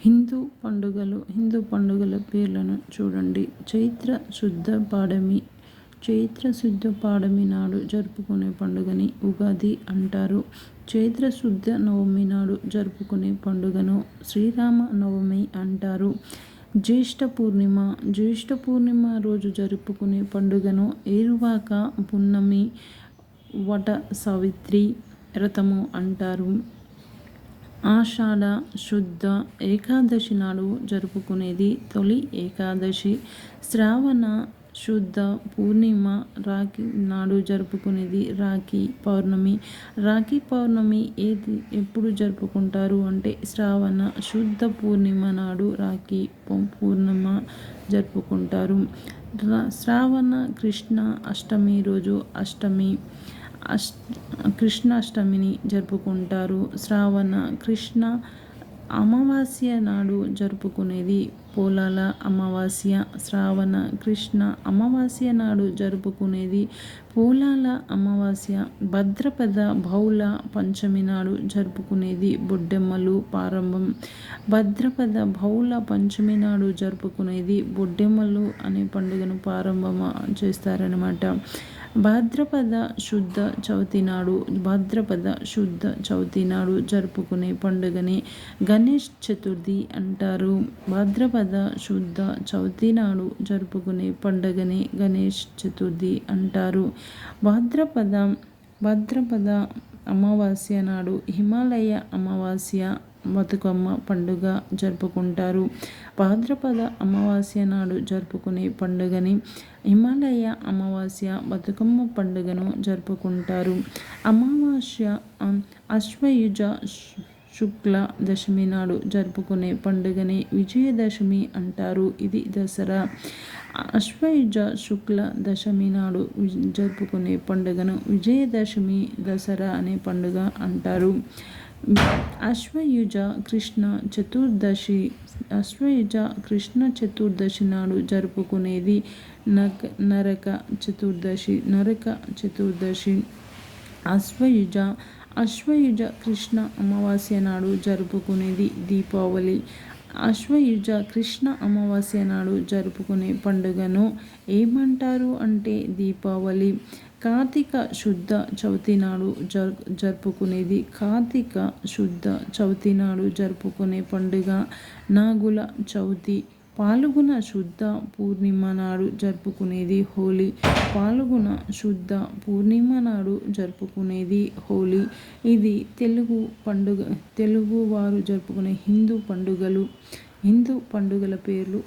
హిందూ పండుగలు హిందూ పండుగల పేర్లను చూడండి. చైత్ర శుద్ధ పాడమి చైత్ర శుద్ధ పాడమి నాడు జరుపుకునే పండుగని ఉగాది అంటారు. చైత్ర శుద్ధ నవమి నాడు జరుపుకునే పండుగను శ్రీరామ నవమి అంటారు. జ్యేష్ఠ పూర్ణిమ జ్యేష్ఠ పూర్ణిమ రోజు జరుపుకునే పండుగను ఏరువాక పున్నమి వట సావిత్రి రథము అంటారు. ఆషాఢ శుద్ధ ఏకాదశి నాడు జరుపుకునేది తొలి ఏకాదశి. శ్రావణ శుద్ధ పూర్ణిమ రాఖీ నాడు జరుపుకునేది రాఖీ పౌర్ణమి. రాఖీ పౌర్ణమి ఏది ఎప్పుడు జరుపుకుంటారు అంటే శ్రావణ శుద్ధ పూర్ణిమ నాడు రాఖీ పూర్ణిమ జరుపుకుంటారు. శ్రావణ కృష్ణ అష్టమి రోజు అష్టమి. అష్ కృష్ణాష్టమిని జరుపుకుంటారు. శ్రావణ కృష్ణ అమావాస్య నాడు జరుపుకునేది పోలాల అమావాస్య శ్రావణ కృష్ణ అమావాస్య నాడు జరుపుకునేది. పూలాల అమావాస్య భద్రపద బహుళ పంచమి నాడు జరుపుకునేది బొడ్డెమ్మలు ప్రారంభం. భద్రపద బహుళ పంచమి నాడు జరుపుకునేది బొడ్డెమ్మలు అనే పండుగను ప్రారంభం చేస్తారనమాట భాద్రపద శుద్ధ చవితి నాడు భాద్రపద శుద్ధ చవితి నాడు జరుపుకునే పండుగని గణేష్ చతుర్థి అంటారు. భాద్రపద శుద్ధ చవితి నాడు జరుపుకునే పండుగని గణేష్ చతుర్థి అంటారు. భాద్రపద భాద్రపద అమావాస్య నాడు హిమాలయ అమావాస్య బతుకమ్మ పండుగ జరుపుకుంటారు. భాద్రపద అమావాస్య నాడు జరుపుకునే పండుగని హిమాలయ అమావాస్య బతుకమ్మ పండుగను జరుపుకుంటారు. అమావాస్య అశ్వయుజ శుక్ల దశమి నాడు జరుపుకునే పండుగని విజయదశమి అంటారు. ఇది దసరా. అశ్వయుజ శుక్ల దశమి నాడు జరుపుకునే పండుగను విజయదశమి దసరా అనే పండుగ అంటారు. అశ్వయుజ కృష్ణ చతుర్దశి అశ్వయుజ కృష్ణ చతుర్దశి నాడు జరుపుకునేది నక నరక చతుర్దశి నరక చతుర్దశి. అశ్వయుజ అశ్వయుజ కృష్ణ అమావాస్య నాడు జరుపుకునేది దీపావళి. అశ్వయుజ కృష్ణ అమావాస్య నాడు జరుపుకునే పండుగను ఏమంటారు అంటే దీపావళి? కార్తీక శుద్ధ చవితి నాడు జరు జరుపుకునేది కార్తీక శుద్ధ చవితి నాడు జరుపుకునే పండుగ నాగుల చవితి. పాల్గొన శుద్ధ పూర్ణిమ నాడు జరుపుకునేది హోలీ. పాల్గొన శుద్ధ పూర్ణిమ నాడు జరుపుకునేది హోలీ. ఇది తెలుగు పండుగ తెలుగు వారు జరుపుకునే హిందూ పండుగలు. హిందూ పండుగల పేర్లు